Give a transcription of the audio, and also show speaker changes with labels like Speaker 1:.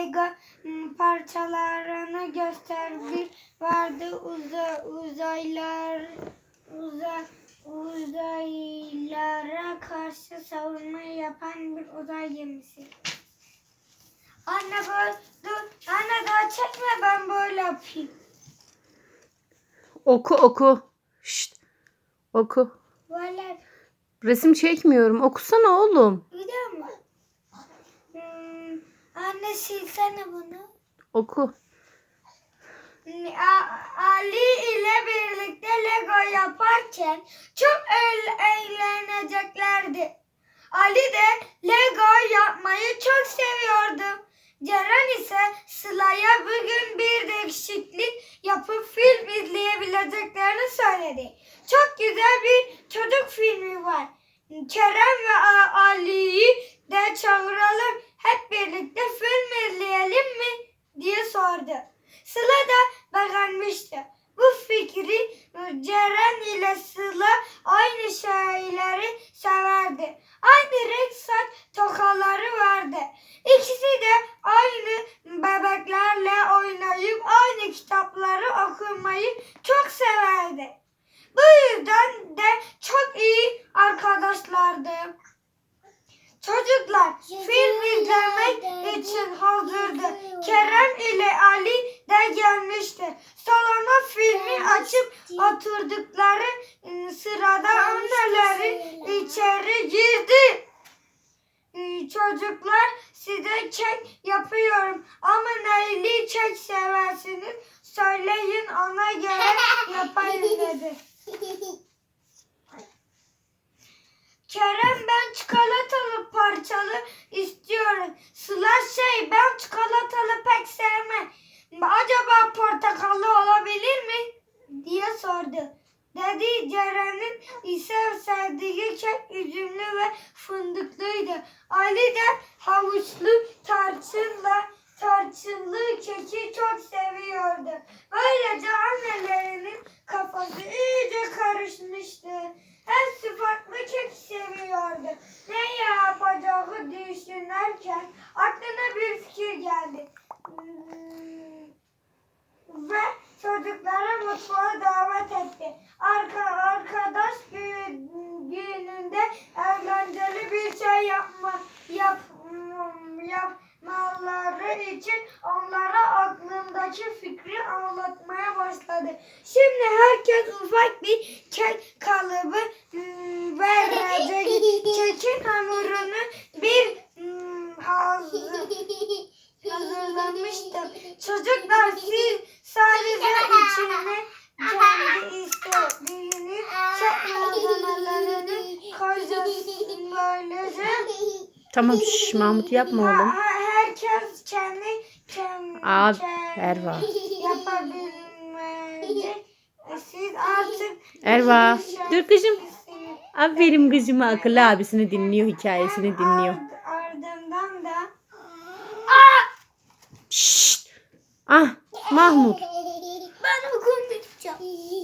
Speaker 1: Lego m, parçalarını gösterdi. Vardı uza, uzaylar uza, uzaylılara karşı savunma yapan bir uzay gemisi. Anne böyle dur. Anne daha çekme ben böyle yapayım.
Speaker 2: Oku oku. Şşt. Oku.
Speaker 1: Böyle
Speaker 2: Resim çekmiyorum. Okusana oğlum.
Speaker 1: Hmm, anne silsene bunu.
Speaker 2: Oku.
Speaker 1: Ali ile birlikte Lego yaparken çok eğ- eğleneceklerdi. Ali de Lego yapmayı çok seviyordu. Ceren ise Sıla'ya bugün bir değişiklik yapıp film izleyebileceklerini söyledi. Çok güzel bir çocuk filmi var. Kerem ve Ali'yi de çağıralım. Hep birlikte film izleyelim mi? diye sordu. Sıla da beğenmişti. Bu fikri Ceren ile Sıla aynı şeyleri severdi. Aynı renk saç tokaları vardı. İkisi de aynı bebeklerle oynayıp aynı kitapları okumayı çok severdi. Bu yüzden de çok iyi arkadaşlardı. Çocuklar film izlemek için hazırdı. Kerem ile Ali de gelmişti. Salona filmi açıp oturdukları ıı, sırada anneleri içeri girdi. Çocuklar size kek yapıyorum ama neyli kek seversiniz söyleyin ona göre yapayım dedi. Kerem ben çikolatalı parçalı Sıla şey ben çikolatalı pek sevmem. Acaba portakallı olabilir mi? diye sordu. Dedi Ceren'in ise sevdiği kek üzümlü ve fındıklıydı. Ali de havuçlu tarçınla düşünürken aklına bir fikir geldi. Hmm, Ve çocukları mutfağa davet etti. Arka, arkadaş gü- gününde eğlenceli bir şey yapma, yap, yapmaları için onlara aklındaki fikri anlatmaya başladı. Şimdi herkes ufak bir kek kalıbı hmm, verecek. Kekin hamurunu Çocuklar siz sadece içine kendi istediğini koyacaksın böylece.
Speaker 2: Tamam şş, Mahmut yapma oğlum.
Speaker 1: Herkes kendi kendi
Speaker 2: Abi, Erva.
Speaker 1: yapabilmeli. Siz artık
Speaker 2: Erva. Dur kızım. Aferin kızıma akıllı abisini dinliyor, hikayesini dinliyor. Mahmut.
Speaker 1: ben okul gideceğim.